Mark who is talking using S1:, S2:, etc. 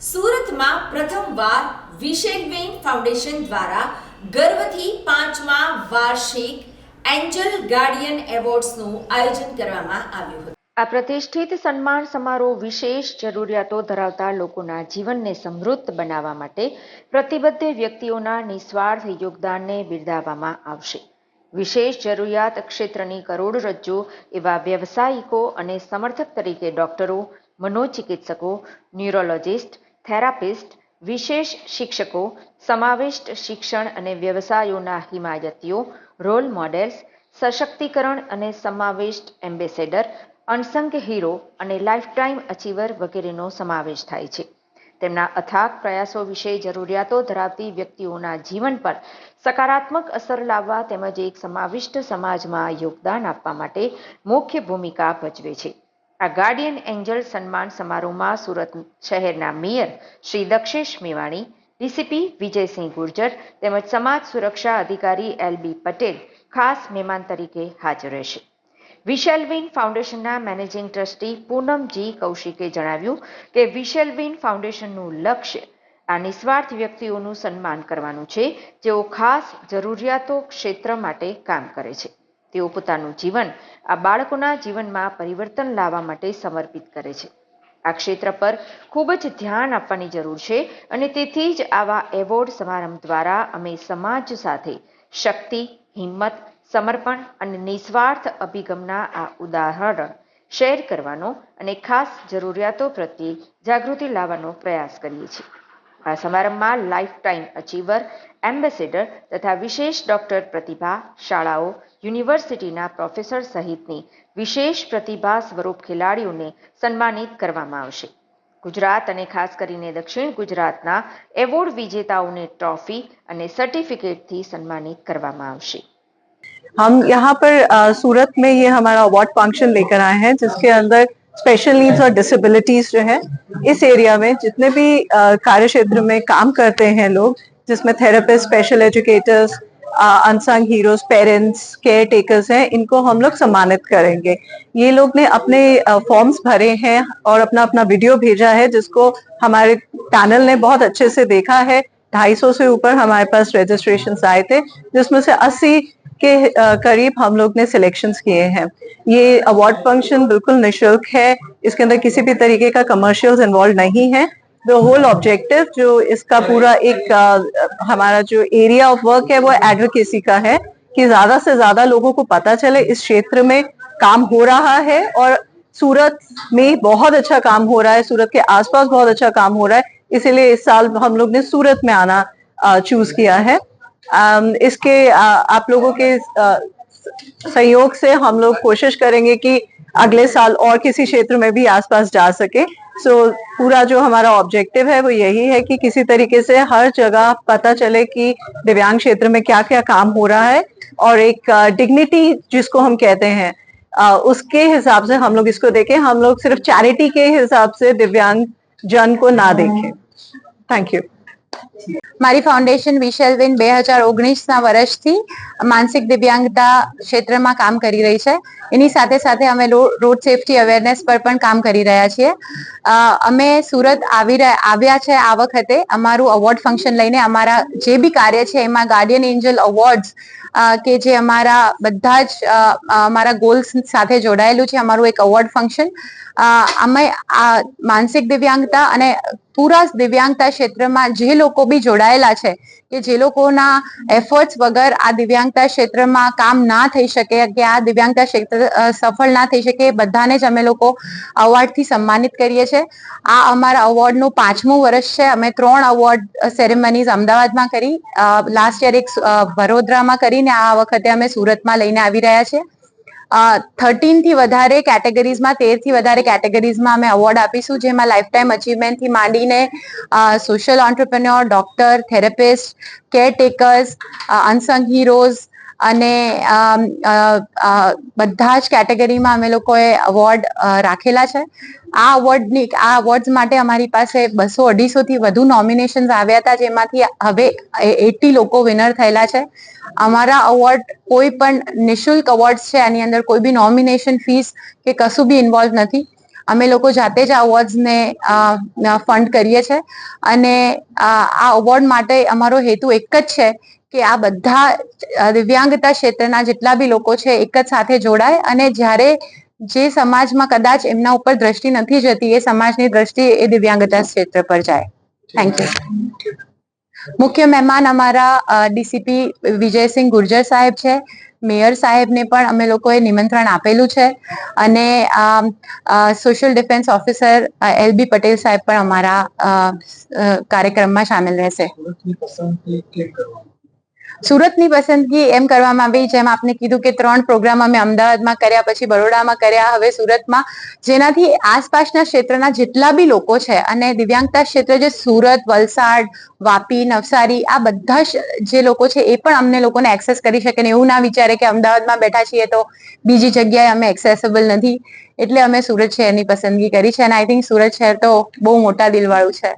S1: સુરતમાં પ્રથમવાર વિશેનવેન ફાઉન્ડેશન દ્વારા ગર્વથી પાંચમા વાર્ષિક એન્જલ ગાર્ડિયન એવોર્ડ્સનું આયોજન કરવામાં આવ્યું હતું.
S2: આ પ્રતિષ્ઠિત સન્માન સમારોહ વિશેષ જરૂરિયાતો ધરાવતા લોકોના જીવનને સમૃદ્ધ બનાવવા માટે પ્રતિબદ્ધ વ્યક્તિઓના નિસ્વાર્થ યોગદાનને બિરદાવવામાં આવશે. વિશેષ જરૂરિયાત ક્ષેત્રની કરોડરજ્જુ એવા વ્યવસાયિકો અને સમર્થક તરીકે ડોક્ટરો, મનોચિકિત્સકો, ન્યુરોલોજિસ્ટ થેરાપિસ્ટ, વિશેષ શિક્ષકો, સમાવિષ્ટ શિક્ષણ અને વ્યવસાયોના હિમાયતીઓ, રોલ મોડેલ્સ, સશક્તિકરણ અને સમાવિષ્ટ એમ્બેસેડર અનસંગ હીરો અને લાઇફટાઇમ અચીવર વગેરેનો સમાવેશ થાય છે. તેમના અથાગ પ્રયાસો વિશે જરૂરિયાતો ધરાવતી વ્યક્તિઓના જીવન પર સકારાત્મક અસર લાવવા તેમજ એક સમાવિષ્ટ સમાજમાં યોગદાન આપવા માટે મુખ્ય ભૂમિકા ભજવે છે. આ ગાર્ડિયન એન્જલ સન્માન સમારોહમાં સુરત શહેરના મેયર શ્રી દક્ષેશ મેવાણી, ડીસીપી વિજયસિંહ ગુર્જર તેમજ સમાજ સુરક્ષા અધિકારી એલ બી પટેલ ખાસ મહેમાન તરીકે હાજર રહેશે. વિશેલવિન ફાઉન્ડેશનના મેનેજિંગ ટ્રસ્ટી પૂનમજી કૌશિકે જણાવ્યું કે વિશેલવિન ફાઉન્ડેશનનું લક્ષ્ય આ નિસ્વાર્થ વ્યક્તિઓનું સન્માન કરવાનું છે. જેઓ ખાસ જરૂરિયાતો ક્ષેત્ર માટે કામ કરે છે. તેઓ પોતાનું જીવન આ બાળકોના જીવનમાં પરિવર્તન લાવવા માટે સમર્પિત કરે છે. આ ક્ષેત્ર પર ખૂબ જ ધ્યાન આપવાની જરૂર છે અને તેથી જ આવા એવોર્ડ સમારંભ દ્વારા અમે સમાજ સાથે શક્તિ, હિંમત, સમર્પણ અને નિસ્વાર્થ અભિગમના આ ઉદાહરણ શેર કરવાનો અને ખાસ જરૂરિયાતો પ્રત્યે જાગૃતિ લાવવાનો પ્રયાસ કરીએ છીએ. આ સમારંભમાં લાઈફ ટાઈમ અચીવર એમ્બેસેડર તથા વિશેષ ડોક્ટર પ્રતિભા શાળાઓ યુનિવર્સિટીના પ્રોફેસર સહિતની વિશેષ પ્રતિભા સ્વરૂપ ખેલાડીઓને સન્માનિત કરવામાં આવશે ગુજરાત અને ખાસ કરીને દક્ષિણ ગુજરાતના એવોર્ડ વિજેતાઓને ટ્રોફી અને સર્ટિફિકેટથી સન્માનિત કરવામાં આવશે
S3: हम यहाँ पर अ, सूरत में ये हमारा अवार्ड फंक्शन लेकर आए हैं जिसके अंदर स्पेशल नीड्स और डिसेबिलिटीज जो है इस एरिया में जितने भी कार्य क्षेत्र में काम करते हैं लोग जिसमें therapist special educators unsung heroes parents caretakers हैं इनको हम लोग सम्मानित करेंगे। ये लोग ने अपने फॉर्म्स भरे हैं और अपना अपना वीडियो भेजा है जिसको हमारे पैनल ने बहुत अच्छे से देखा है। 250 से ऊपर हमारे पास रजिस्ट्रेशन आए थे जिसमें से 80 के करीब हम लोग ने सिलेक्शन किए हैं। ये अवार्ड फ़ंक्शन बिल्कुल निशुल्क है। इसके अंदर किसी भी तरीके का कमर्शियल्स इन्वॉल्व नहीं है। द होल ऑब्जेक्टिव जो इसका पूरा एक हमारा जो एरिया ऑफ़ वर्क है वो एडवोकेसी का है कि ज़्यादा से ज़्यादा लोगों को पता चले इस क्षेत्र में काम हो रहा है और सूरत में बहुत अच्छा काम हो रहा है। सूरत के आसपास बहुत अच्छा काम हो रहा है। इसीलिए इस साल हम लोग ने सूरत में आना चूज़ किया है। इसके आप लोगों के सहयोग से हम लोग कोशिश करेंगे कि अगले साल और किसी क्षेत्र में भी आसपास जा सके। सो so, पूरा जो हमारा ऑब्जेक्टिव है वो यही है कि किसी तरीके से हर जगह पता चले कि दिव्यांग क्षेत्र में क्या क्या काम हो रहा है और एक डिग्निटी जिसको हम कहते हैं उसके हिसाब से हम लोग इसको देखें। हम लोग सिर्फ़ चैरिटी के हिसाब से दिव्यांग जन को ना देखें। थैंक यू
S4: મારી ફાઉન્ડેશન વિશેલબેન બે હજાર ઓગણીસના વર્ષથી માનસિક દિવ્યાંગતા ક્ષેત્રમાં કામ કરી રહી છે. એની સાથે સાથે અમે રોડ સેફટી અવેરનેસ પર પણ કામ કરી રહ્યા છીએ. અમે સુરત આવી આવ્યા છે આ વખતે. અમારું અવોર્ડ ફંક્શન લઈને અમારા જે બી કાર્ય છે, એમાં ગાર્ડિયન એન્જલ અવોર્ડ્સ કે જે અમારા બધા જ અમારા ગોલ્સ સાથે જોડાયેલું છે, અમારું એક અવોર્ડ ફંક્શન અમે આ માનસિક દિવ્યાંગતા અને પૂરા દિવ્યાંગતા ક્ષેત્રમાં જે લોકો બી જોડાયેલા છે, કે જે લોકોના એફર્ટ્સ વગર આ દિવ્યાંગતા ક્ષેત્રમાં કામ ના થઈ શકે, કે આ દિવ્યાંગતા ક્ષેત્ર સફળ ના થઈ શકે બધાને જ અમે લોકો અવોર્ડથી સન્માનિત કરીએ છીએ. આ અમારા અવોર્ડનું પાંચમું વર્ષ છે. અમે ત્રણ અવોર્ડ સેરેમનીઝ અમદાવાદમાં કરી લાસ્ટ યર એક વડોદરામાં કરીને આ વખતે અમે સુરતમાં લઈને આવી રહ્યા છીએ. થર્ટીનથી વધારે કેટેગરીઝમાં તેરથી વધારે કેટેગરીઝમાં અમે અવોર્ડ આપીશું, જેમાં લાઈફ ટાઈમ અચીવમેન્ટથી માંડીને social entrepreneur doctor therapist caretakers unsung heroes અને બધા જ કેટેગરીમાં અમે લોકોએ અવોર્ડ રાખેલા છે. આ અવોર્ડની આ અવોર્ડ્સ માટે અમારી પાસે બસો અઢીસોથી વધુ નોમિનેશન્સ આવ્યા હતા, જેમાંથી હવે એટી લોકો વિનર થયેલા છે. અમારા અવોર્ડ કોઈ પણ નિઃશુલ્ક અવોર્ડ્સ છે, આની અંદર કોઈ બી નોમિનેશન ફીસ કે કશું બી ઇન્વોલ્વ નથી. અમે લોકો જાતે જ આ અવોર્ડ્સને ફંડ કરીએ છીએ અને આ અવોર્ડ માટે અમારો હેતુ એક જ છે કે આ બધા દિવ્યાંગતા ક્ષેત્રના જેટલા બી લોકો છે, એક જ સાથે જોડાય અને જ્યારે જે સમાજમાં કદાચ એમના ઉપર દ્રષ્ટિ નથી જતી, એ સમાજની દ્રષ્ટિ એ દિવ્યાંગતા ક્ષેત્ર પર જાય. થેન્ક યુ મુખ્ય મહેમાન અમારા ડીસીપી વિજયસિંહ ગુર્જર સાહેબ છે. મેયર સાહેબને પણ અમે લોકોએ નિમંત્રણ આપેલું છે. અને social defence officer L B Patel સાહેબ પણ અમારા કાર્યક્રમમાં સામેલ રહેશે. સુરતની પસંદગી એમ કરવામાં આવી જેમ આપને કીધું કે ત્રણ પ્રોગ્રામ અમે અમદાવાદમાં કર્યા, પછી બરોડામાં કર્યા. હવે સુરતમાં જેનાથી આસપાસના ક્ષેત્રના જેટલા બી લોકો છે અને દિવ્યાંગતા ક્ષેત્ર જે સુરત, વલસાડ, વાપી, નવસારી, આ બધા જે લોકો છે એ પણ અમને લોકોને એક્સેસ કરી શકે ને એવું ના વિચારે કે અમદાવાદમાં બેઠા છીએ તો બીજી જગ્યાએ અમે એક્સેસેબલ નથી. એટલે અમે સુરત શહેરની પસંદગી કરી છે અને આઈ થિંક સુરત શહેર તો બહુ મોટા દિલવાળું છે.